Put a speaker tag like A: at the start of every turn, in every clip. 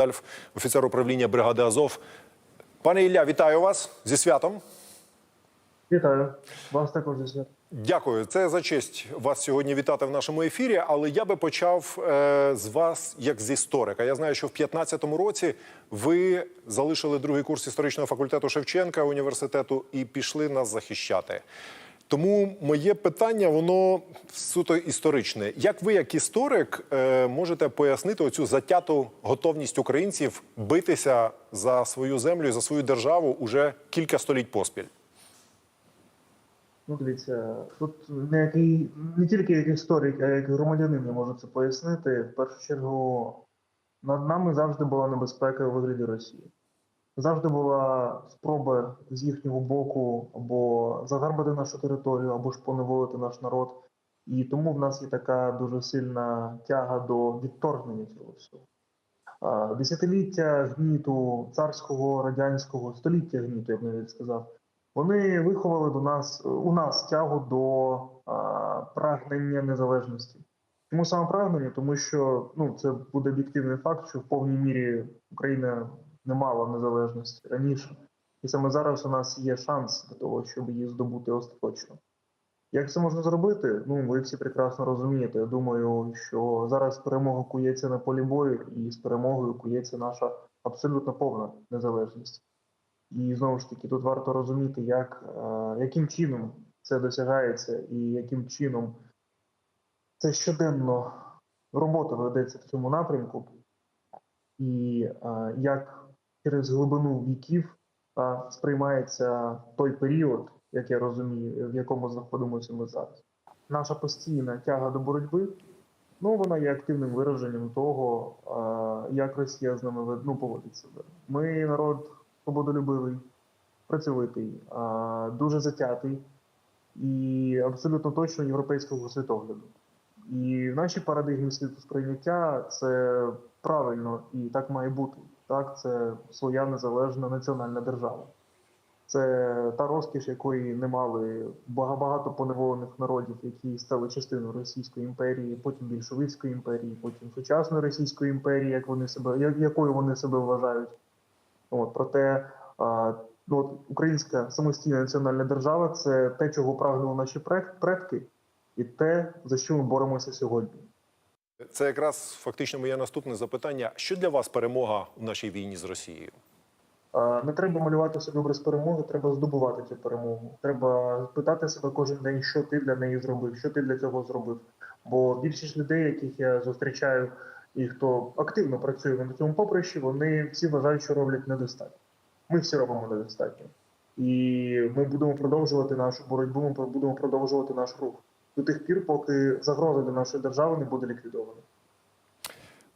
A: Альф, офіцер управління бригади Азов. Пане Ілля, вітаю вас зі святом.
B: Вітаю вас також зі свят.
A: Дякую. Це за честь вас сьогодні вітати в нашому ефірі. Але я би почав е, з вас як з історика. Я знаю, що в 15-му році ви залишили другий курс історичного факультету Шевченка університету і пішли нас захищати. Тому моє питання воно суто історичне. Як ви, як історик, е, можете пояснити оцю затяту готовність українців битися за свою землю і за свою державу уже кілька століть поспіль?
B: Ну, дивіться, тут не, який, не тільки як історик, а як громадянин я можу це пояснити. В першу чергу, над нами завжди була небезпека у вигляді Росії. Завжди була спроба з їхнього боку або загарбати нашу територію, або ж поневолити наш народ. І тому в нас є така дуже сильна тяга до відторгнення цього всього. Десятиліття гніту царського, радянського, століття гніту, я б навіть сказав. Вони виховали до нас у нас тягу до а, прагнення незалежності. Чому саме прагнення? Тому що ну це буде об'єктивний факт, що в повній мірі Україна не мала незалежності раніше, і саме зараз у нас є шанс для того, щоб її здобути остаточно. Як це можна зробити? Ну ви всі прекрасно розумієте. Я думаю, що зараз перемога кується на полі бою, і з перемогою кується наша абсолютно повна незалежність. І знову ж таки, тут варто розуміти, як, е, яким чином це досягається, і яким чином це щоденно робота ведеться в цьому напрямку, і е, як через глибину віків сприймається той період, як я розумію, в якому знаходимося ми зараз. Наша постійна тяга до боротьби, ну вона є активним вираженням того, як Росія з нами ну, поводить себе. Ми народ свободолюбивий, працьовитий, дуже затятий і абсолютно точно європейського світогляду. І в нашій парадигмі світосприйняття це правильно і так має бути. Так, це своя незалежна національна держава. Це та розкіш, якої не мали багато поневолених народів, які стали частиною Російської імперії, потім більшовицької імперії, потім сучасної Російської імперії, як вони себе, як- якою вони себе вважають. От проте а, ну, от, українська самостійна національна держава це те, чого прагнули наші предки, і те, за що ми боремося сьогодні.
A: Це якраз фактично моє наступне запитання. Що для вас перемога в нашій війні з Росією?
B: Не треба малювати собі образ перемоги, треба здобувати цю перемогу. Треба питати себе кожен день, що ти для неї зробив, що ти для цього зробив. Бо більшість людей, яких я зустрічаю, і хто активно працює на цьому поприщі, вони всі вважають, що роблять недостатньо. Ми всі робимо недостатньо. І ми будемо продовжувати нашу боротьбу, ми будемо продовжувати наш рух до тих пір, поки загроза для нашої держави не буде ліквідована.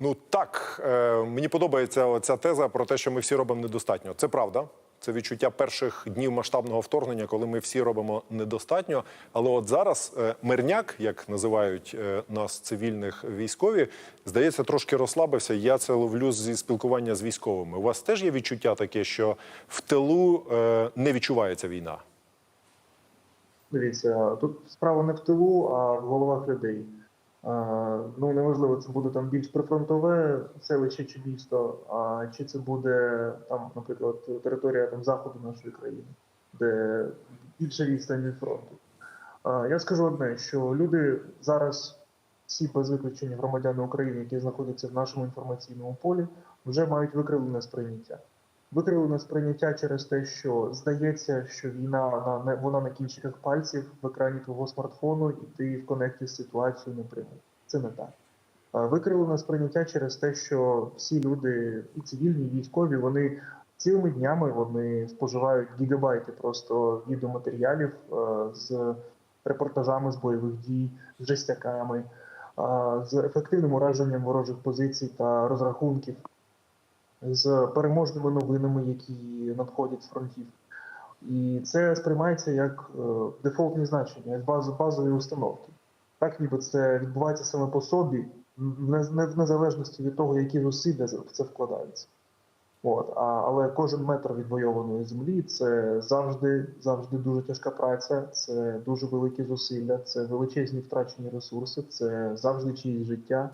A: Ну так е, мені подобається ця теза про те, що ми всі робимо недостатньо. Це правда. Це відчуття перших днів масштабного вторгнення, коли ми всі робимо недостатньо. Але от зараз е, мирняк, як називають е, нас цивільних військові, здається, трошки розслабився. Я це ловлю зі спілкування з військовими. У вас теж є відчуття таке, що в тилу не відчувається війна.
B: Дивіться, тут справа не в тилу, а в головах людей. Ну неважливо, це буде там більш прифронтове селище чи місто, а чи це буде там, наприклад, територія там заходу нашої країни, де більше відстань від фронту. Я скажу одне, що люди зараз, всі без виключення громадяни України, які знаходяться в нашому інформаційному полі, вже мають викривлене сприйняття. Викривлене сприйняття через те, що здається, що війна вона, вона на кінчиках пальців в екрані твого смартфону, і ти в конекті з ситуацією напряму. Це не так. Викривлене сприйняття через те, що всі люди, і цивільні, і військові, вони цілими днями вони споживають гігабайти просто відеоматеріалів з репортажами з бойових дій, з жестяками, з ефективним ураженням ворожих позицій та розрахунків з переможними новинами, які надходять з фронтів. І це сприймається як е, дефолтні значення, як баз, базові установки. Так, ніби це відбувається саме по собі, не в незалежності від того, які зусилля в це вкладаються. От, а, але кожен метр відвойованої землі це завжди, завжди дуже тяжка праця, це дуже великі зусилля, це величезні втрачені ресурси, це завжди чиїсь життя.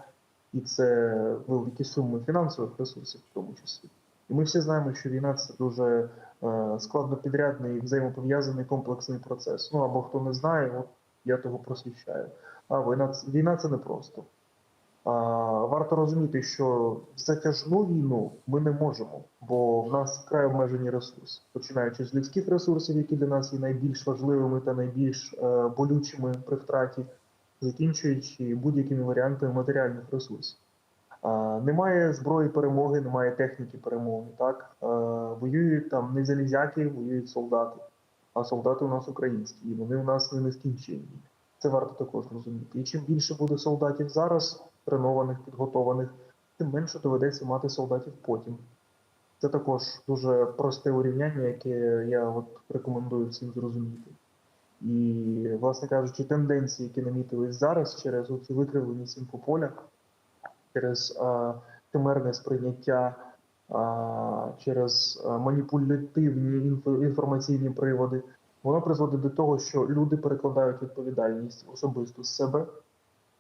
B: І це великі суми фінансових ресурсів, в тому числі. І ми всі знаємо, що війна це дуже е, складнопідрядний, взаємопов'язаний комплексний процес. Ну або хто не знає, от я того просвіщаю. А війна, війна це не просто. А, варто розуміти, що затяжну війну ми не можемо, бо в нас вкрай обмежені ресурси, починаючи з людських ресурсів, які для нас є найбільш важливими та найбільш е, болючими при втраті, закінчуючи будь-якими варіантами матеріальних ресурсів. Немає зброї перемоги, немає техніки перемоги. Так воюють там не залізяки, воюють солдати. А солдати у нас українські, і вони у нас не нескінченні. Це варто також розуміти. І чим більше буде солдатів зараз, тренованих, підготованих, тим менше доведеться мати солдатів потім. Це також дуже просте урівняння, яке я от рекомендую всім зрозуміти. І, власне кажучи, тенденції, які намітились зараз через цю викривленість інфополя, через а, химерне сприйняття, а, через маніпулятивні інфо- інформаційні приводи, воно призводить до того, що люди перекладають відповідальність особисто з себе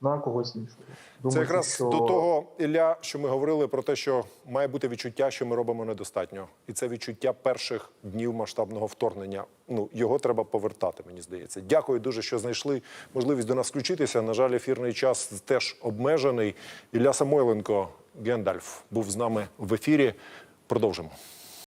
B: на когось іншого.
A: Це якраз
B: що...
A: до того, Ілля, що ми говорили про те, що має бути відчуття, що ми робимо недостатньо, і це відчуття перших днів масштабного вторгнення. Ну його треба повертати. Мені здається. Дякую дуже, що знайшли можливість до нас включитися. На жаль, ефірний час теж обмежений. Ілля Самойленко Гендальф був з нами в ефірі. Продовжимо.